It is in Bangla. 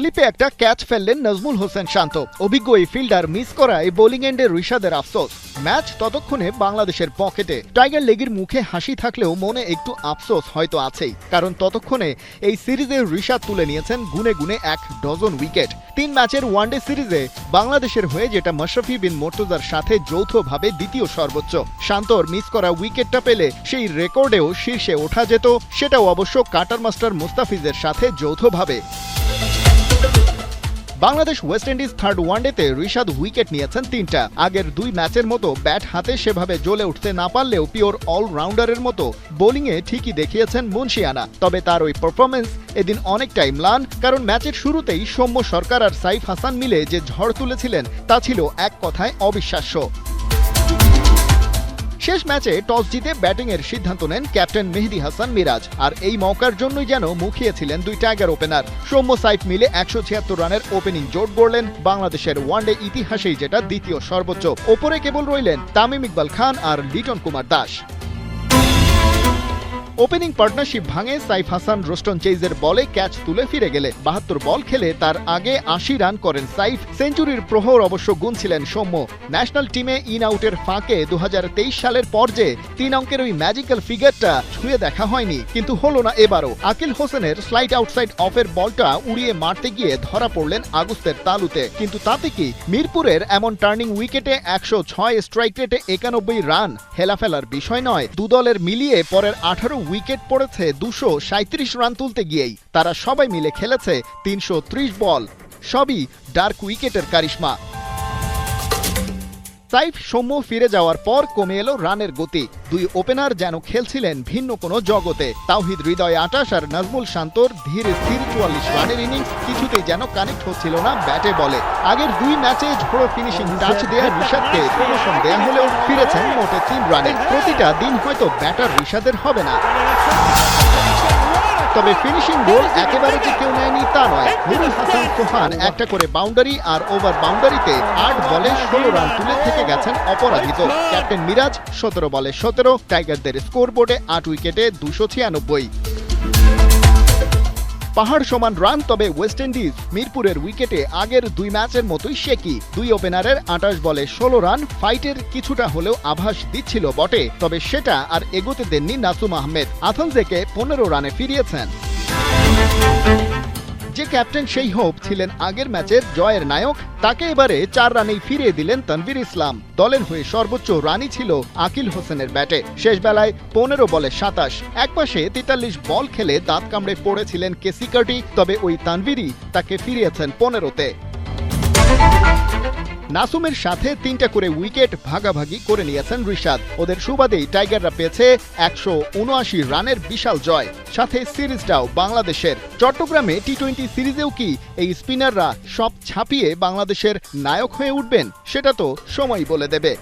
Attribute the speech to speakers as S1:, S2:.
S1: স্লিপে একটা ক্যাচ ফেললেন নাজমুল হোসেন শান্ত। অভিজ্ঞ এই ফিল্ডার মিস করায় বোলিং এন্ডে ঋষাদের আফসোস। ম্যাচ ততক্ষণে বাংলাদেশের পকেটে। টাইগার লেগের মুখে হাসি থাকলেও মনে একটু আফসোস হয়তো আছেই। কারণ ততক্ষণে এই সিরিজে ঋষাদ তুলে নিয়েছেন গুনে গুনে এক ডজন উইকেট। তিন ম্যাচের ওয়ানডে সিরিজে বাংলাদেশের হয়ে যেটা মাশরাফি বিন মোর্তুজার সাথে যৌথভাবে দ্বিতীয় সর্বোচ্চ। শান্তর মিস করা উইকেটটা পেলে সেই রেকর্ডেও শীর্ষে ওঠা যেত, সেটাও অবশ্য কাটার মাস্টার মুস্তাফিজের সাথে যৌথভাবে। বাংলাদেশ ওয়েস্ট ইন্ডিজ থার্ড ওয়ানডেতে ঋষাদ উইকেট নিয়েছেন তিনটা। আগের দুই ম্যাচের মতো ব্যাট হাতে সেভাবে জ্বলে উঠতে না পারলেও পিওর অলরাউন্ডারের মতো বোলিংয়ে ঠিকই দেখিয়েছেন মুন্সিয়ানা। তবে তার ওই পারফরমেন্স এদিন অনেকটাই ম্লান, কারণ ম্যাচের শুরুতেই সৌম্য সরকার আর সাইফ হাসান মিলে যে ঝড় তুলেছিলেন, তা ছিল এক কথায় অবিশ্বাস্য। শেষ ম্যাচে টস জিতে ব্যাটিংয়ের সিদ্ধান্ত নেন ক্যাপ্টেন মেহেদি হাসান মিরাজ। আর এই মৌকার জন্যই যেন মুখিয়েছিলেন দুই টাইগার ওপেনার। সৌম্য সাইফ মিলে একশো ছিয়াত্তর রানের ওপেনিং জোট গড়লেন বাংলাদেশের ওয়ানডে ইতিহাসেই যেটা দ্বিতীয় সর্বোচ্চ। ওপরে কেবল রইলেন তামিম ইকবাল খান আর লিটন কুমার দাস। ওপেনিং পার্টনারশিপ ভাঙে, সাইফ হাসান রোস্টন চেইজের বলে ক্যাচ তুলে ফিরে গেলে। বাহাত্তর বল খেলে তার আগে আশি রান করেন সাইফ। সেঞ্চুরির প্রহর অবশ্য গুনছিলেন সৌম্য। ন্যাশনাল টিমে ইন আউটের ফাঁকে দু হাজার তেইশ সালের পর যে তিন অঙ্কের ওই ম্যাজিক্যাল ফিগারটা ছুঁয়ে দেখা হয়নি, কিন্তু হলো না এবারও। আকিল হোসেনের স্লাইড আউটসাইড অফের বলটা উড়িয়ে মারতে গিয়ে ধরা পড়লেন আগস্টের তালুতে। কিন্তু তাতে কি? মিরপুরের এমন টার্নিং উইকেটে একশো ছয় স্ট্রাইক রেটে একানব্বই রান হেলাফেলার বিষয় নয়। দুদলের মিলিয়ে পরের আঠারো উইকেট পড়েছে দুশো রান তুলতে গিয়েই। তারা সবাই মিলে খেলেছে তিনশো ত্রিশ বল। সবই ডার্ক উইকেটের কারিশমা। সাইফ সৌম্য ফিরে যাওয়ার পর কমে এলো রানের গতি। দুই ওপেনার যেন খেলছিলেন ভিন্ন কোনো জগতে। তাওহিদ হৃদয় আটাশ আর নাজমুল শান্তর ধীর স্থির চুয়াল্লিশ রানের ইনিংস কিছুতেই যেন কানেক্ট হচ্ছিল না ব্যাটে বলে। আগের দুই ম্যাচে ঝোড়ো ফিনিশিং টাচ দেয়া ঋষাদকে প্রমোশন দেয়া হলেও ফিরেছেন মোটে তিন রানে প্রতিটা দিন হয়তো ব্যাটার ঋষাদের হবে না। তবে ফিনিশিং গোল একেবারে যে কেউ নেয়নি তা নয়। নুরুল হাসান সোহান একটা করে বাউন্ডারি আর ওভার বাউন্ডারিতে আট বলে ষোলো রান তুলে থেকে গেছেন অপরাজিত। ক্যাপ্টেন মিরাজ সতেরো বলে সতেরো। টাইগারদের স্কোরবোর্ডে আট উইকেটে দুশো ছিয়ানব্বই। পাহাড় সমান রান, তবে ওয়েস্ট ইন্ডিজ মিরপুরের উইকেটে আগের দুই ম্যাচের মতোই শেকি দুই ওপেনারের আটাশ বলে ষোলো রান, ফাইটের কিছুটা হলেও আভাস দিচ্ছিল বটে, তবে সেটা আর এগোতে দেননি নাসুম আহমেদ। আথনজেকে পনেরো রানে ফিরিয়েছেন। যে ক্যাপ্টেন সেই হোপ ছিলেন আগের ম্যাচের জয়ের নায়ক, তাকে এবারে চার রানেই ফিরিয়ে দিলেন তানভীর ইসলাম। দলের হয়ে সর্বোচ্চ রানই ছিল আকিল হোসেনের ব্যাটে। শেষ বেলায় পনেরো বলে সাতাশ। এক একপাশে তেতাল্লিশ বল খেলে দাঁত কামড়ে পড়েছিলেন কেসি কার্টি, তবে ওই তানভীরই তাকে ফিরিয়েছেন পনেরোতে। নাসুমের সাথে তিনটা করে উইকেট ভাগাভাগি করে নিয়েছেন ঋষাদ ওদের সুবাদেই টাইগাররা পেয়েছে একশো উনআশি রানের বিশাল জয়। সাথে সিরিজটাও বাংলাদেশের। চট্টগ্রামে টি টোয়েন্টি সিরিজেও কি এই স্পিনাররা সব ছাপিয়ে বাংলাদেশের নায়ক হয়ে উঠবেন? সেটা তো সময় বলে দেবে।